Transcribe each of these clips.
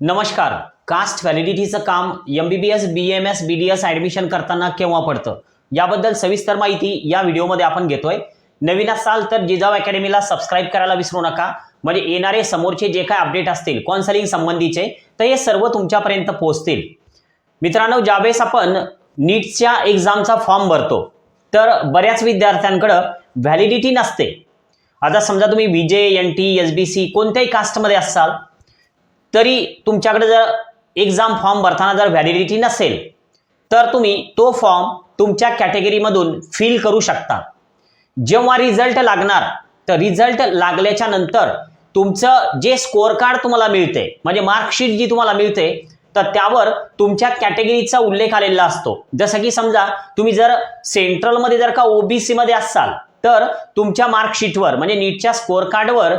नमस्कार. कास्ट व्हॅलिडिटीचं काम M B B S B M S B D S admission करताना केव्हा पडतं? याबद्दल सविस्तर माहिती या व्हिडिओमध्ये आपण घेतोय. नवीन असाल तर जिजाऊ अकॅडमीला सबस्क्राईब करायला विसरू नका. म्हणजे येणारे समोरचे जे काय अपडेट असतील कॉन्सलिंग संबंधीचे तर हे सर्व तुमच्यापर्यंत पोहोचतील. मित्रांनो ज्यावेळेस आपण नीटच्या एक्झामचा फॉर्म भरतो तर बऱ्याच विद्यार्थ्यांकडं व्हॅलिडिटी नसते. आता समजा तुम्ही V J N T S B C कोणत्याही कास्टमध्ये असाल तरी तुमच्याकडे जर एक्झाम फॉर्म भरताना जर व्हॅलिडिटी नसेल तर तुम्ही तो फॉर्म तुमच्या कॅटेगरीमधून फिल करू शकता. जेव्हा रिझल्ट लागणार तर रिझल्ट लागल्याच्या नंतर तुमचं जे स्कोअर कार्ड तुम्हाला मिळते म्हणजे मार्कशीट जी तुम्हाला मिळते तर त्यावर तुमच्या कॅटेगरीचा उल्लेख आलेला असतो. जसं की समजा तुम्ही जर सेंट्रलमध्ये जर का ओबीसीमध्ये असाल तर तुमच्या मार्कशीटवर म्हणजे नीटच्या स्कोअर कार्डवर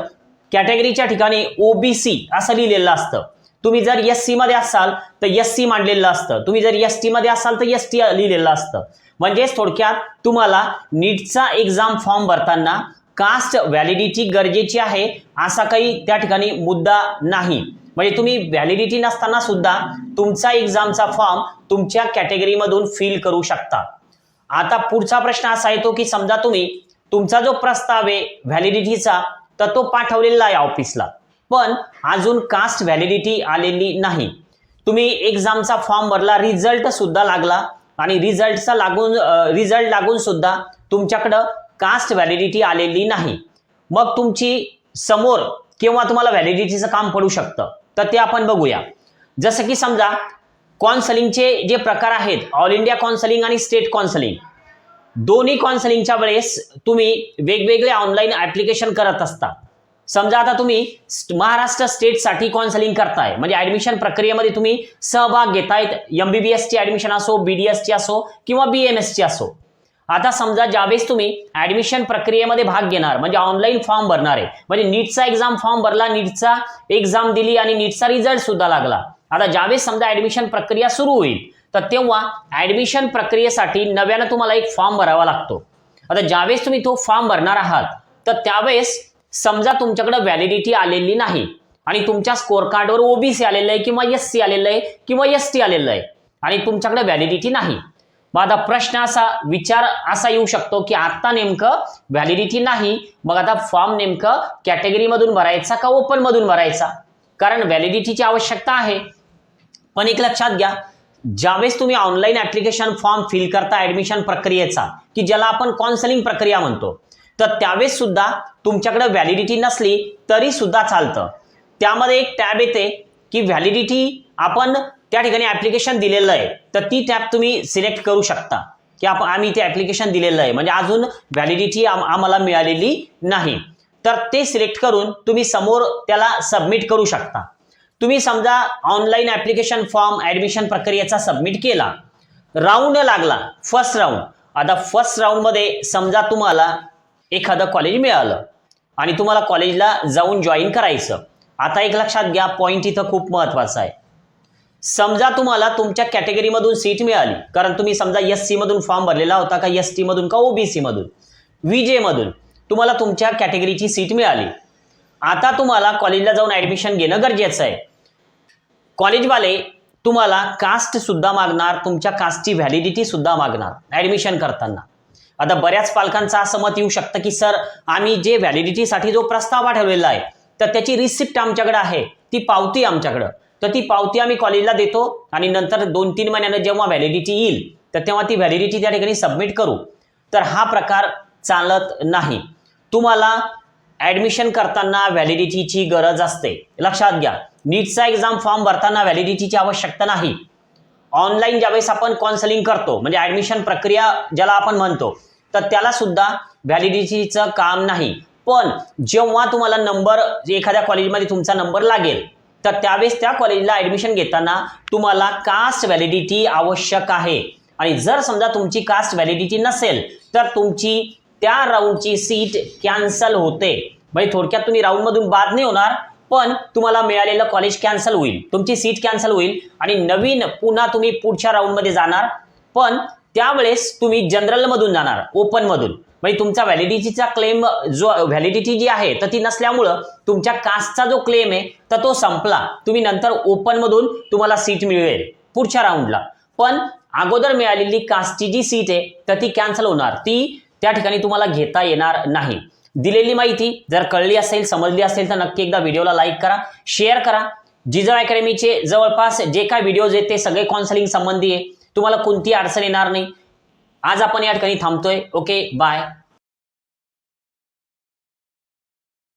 कॅटेगरीच्या ठिकाणी ओबीसी असं लिहिलेलं असतं. तुम्ही जर एस सी मध्ये असाल तर एस सी मांडलेलं असतं. तुम्ही जर एस टी मध्ये असाल तर एस टी लिहिलेलं असतं. म्हणजेच थोडक्यात तुम्हाला नीटचा एक्झाम फॉर्म भरताना कास्ट व्हॅलिडिटी गरजेची आहे असा काही त्या ठिकाणी मुद्दा नाही. म्हणजे तुम्ही व्हॅलिडिटी नसताना सुद्धा तुमचा एक्झामचा फॉर्म तुमच्या कॅटेगरीमधून फिल करू शकता. आता पुढचा प्रश्न असा येतो की समजा तुम्ही तुमचा जो प्रस्ताव आहे व्हॅलिडिटीचा तर तो पाठवलेला आहे ऑफिसला. पण अजून कास्ट व्हॅलिडिटी आलेली नाही. तुम्ही एक्झामचा फॉर्म भरला रिझल्ट सुद्धा लागला आणि रिझल्टचा लागून रिझल्ट लागून सुद्धा तुमच्याकडं कास्ट व्हॅलिडिटी आलेली नाही. मग तुमची समोर किंवा तुम्हाला व्हॅलिडिटीचं काम पडू शकतं. तर ते आपण बघूया. जसं की समजा कॉन्सलिंगचे जे प्रकार आहेत ऑल इंडिया कॉन्सलिंग आणि स्टेट कॉन्सलिंग दोन्ही कॉन्सलिंगच्या वेळेस तुम्ही वेगवेगळे ऑनलाईन ऍप्लिकेशन करत असता. समजा आता तुम्ही महाराष्ट्र स्टेटसाठी कॉन्सलिंग करताय. म्हणजे ऍडमिशन प्रक्रियेमध्ये तुम्ही सहभाग घेतायत. एम बी बी एसची ऍडमिशन असो बी डी एसची असो किंवा बी एम एसची असो. आता समजा ज्यावेळेस तुम्ही ऍडमिशन प्रक्रियेमध्ये भाग घेणार म्हणजे ऑनलाईन फॉर्म भरणार आहे. म्हणजे नीटचा एक्झाम फॉर्म भरला नीटचा एक्झाम दिली आणि नीटचा रिझल्ट सुद्धा लागला. आता ज्यावेळेस समजा ऍडमिशन प्रक्रिया सुरू होईल तर तेव्हा ऍडमिशन प्रक्रियेसाठी नव्यानं तुम्हाला एक फॉर्म भरावा लागतो. आता ज्यावेळेस तुम्ही तो फॉर्म भरणार आहात तर त्यावेळेस समजा तुमच्याकडे व्हॅलिडिटी आलेली नाही आणि तुमच्या स्कोअर कार्डवर ओबीसी आलेलं आहे किंवा एस सी आलेलं आहे किंवा एस टी आलेलं आहे आणि तुमच्याकडे व्हॅलिडिटी नाही. मग आता प्रश्न असा विचार असा येऊ शकतो की आता नेमकं व्हॅलिडिटी नाही मग आता फॉर्म नेमकं कॅटेगरीमधून भरायचा का ओपन मधून भरायचा? कारण व्हॅलिडिटीची आवश्यकता आहे. पण एक लक्षात घ्या ज्यावेळेस तुम्ही ऑनलाईन ऍप्लिकेशन फॉर्म फिल करता ऍडमिशन प्रक्रियेचा की ज्याला आपण कॉन्सलिंग प्रक्रिया म्हणतो तर त्यावेळेस सुद्धा तुमच्याकडे व्हॅलिडिटी नसली तरी सुद्धा चालतं. त्यामध्ये एक टॅब येते की व्हॅलिडिटी आपण त्या ठिकाणी ऍप्लिकेशन दिलेलं आहे तर ती टॅब तुम्ही सिलेक्ट करू शकता की आपण आम्ही ते ऍप्लिकेशन दिलेलं आहे. म्हणजे अजून व्हॅलिडिटी आम्हाला मिळालेली नाही. तर ते सिलेक्ट करून तुम्ही समोर त्याला सबमिट करू शकता. तुम्ही समजा ऑनलाईन ऍप्लिकेशन फॉर्म ऍडमिशन प्रक्रियेचा सबमिट केला राऊंड लागला फर्स्ट राऊंड आता फर्स्ट राऊंडमध्ये समजा तुम्हाला एखादं कॉलेज मिळालं आणि तुम्हाला कॉलेजला जाऊन जॉईन करायचं. आता एक लक्षात घ्या पॉईंट इथं खूप महत्त्वाचा आहे. समजा तुम्हाला तुमच्या कॅटेगरीमधून सीट मिळाली. कारण तुम्ही समजा एस सीमधून फॉर्म भरलेला होता का एस टी मधून का ओबीसी मधून? व्ही जे मधून. तुम्हाला तुमच्या कॅटेगरीची सीट मिळाली. आता तुम्हाला कॉलेजला जाऊन ऍडमिशन घेणं गरजेचं आहे. कॉलेजवाले तुम्हाला कास्ट सुद्धा मागणार तुमच्या कास्टची व्हॅलिडिटी सुद्धा मागणार ऍडमिशन करताना. आता बऱ्याच पालकांचं असं मत येऊ शकतं की सर आम्ही जे व्हॅलिडिटीसाठी जो प्रस्ताव पाठवलेला आहे तर त्याची रिसिप्ट आमच्याकडे आहे ती पावती आमच्याकडं. तर ती पावती आम्ही कॉलेजला देतो आणि नंतर दोन तीन महिन्यानं जेव्हा व्हॅलिडिटी येईल तर तेव्हा ती व्हॅलिडिटी त्या ठिकाणी सबमिट करू. तर हा प्रकार चालत नाही. तुम्हाला ऍडमिशन करताना व्हॅलिडिटीची गरज असते. लक्षात घ्या. नीटचा एक्झाम फॉर्म भरताना व्हॅलिडिटीची आवश्यकता नाही. ऑनलाईन ज्यावेळेस आपण काउन्सलिंग करतो म्हणजे ऍडमिशन प्रक्रिया ज्याला आपण म्हणतो तर त्याला सुद्धा व्हॅलिडिटीचं काम नाही. पण जेव्हा तुम्हाला नंबर एखाद्या कॉलेजमध्ये तुमचा नंबर लागेल तर त्यावेळेस त्या कॉलेजला ऍडमिशन घेताना तुम्हाला कास्ट व्हॅलिडिटी आवश्यक आहे. आणि जर समजा तुमची कास्ट व्हॅलिडिटी नसेल तर तुमची त्या राऊंडची सीट कॅन्सल होते. म्हणजे थोडक्यात तुम्ही राऊंडमधून बाद नाही होणार पण तुम्हाला मिळालेलं कॉलेज कॅन्सल होईल. तुमची सीट कॅन्सल होईल आणि नवीन पुन्हा तुम्ही पुढच्या राऊंडमध्ये जाणार पण त्यावेळेस तुम्ही जनरलमधून जाणार ओपनमधून म्हणजे तुमचा व्हॅलिडिटीचा क्लेम जो व्हॅलिडिटी जी आहे तर ती नसल्यामुळं तुमच्या कास्टचा जो क्लेम आहे तर तो संपला. तुम्ही नंतर ओपनमधून तुम्हाला सीट मिळेल पुढच्या राऊंडला पण अगोदर मिळालेली कास्टची जी सीट आहे तर ती कॅन्सल होणार. ती त्या ठिकाणी तुम्हाला घेता येणार नाही. दिलेली माहिती जर कळली असेल समजली असेल तर नक्की एकदा व्हिडिओला लाईक करा शेअर करा. जिजाऊ अकॅडमीचे जवळपास जे काय व्हिडिओज आहेत ते सगळे काउन्सिलिंग संबंधी आहे. तुम्हाला कोणती अडचण येणार नाही. आज आपण या ठिकाणी थांबतोय. Okay bye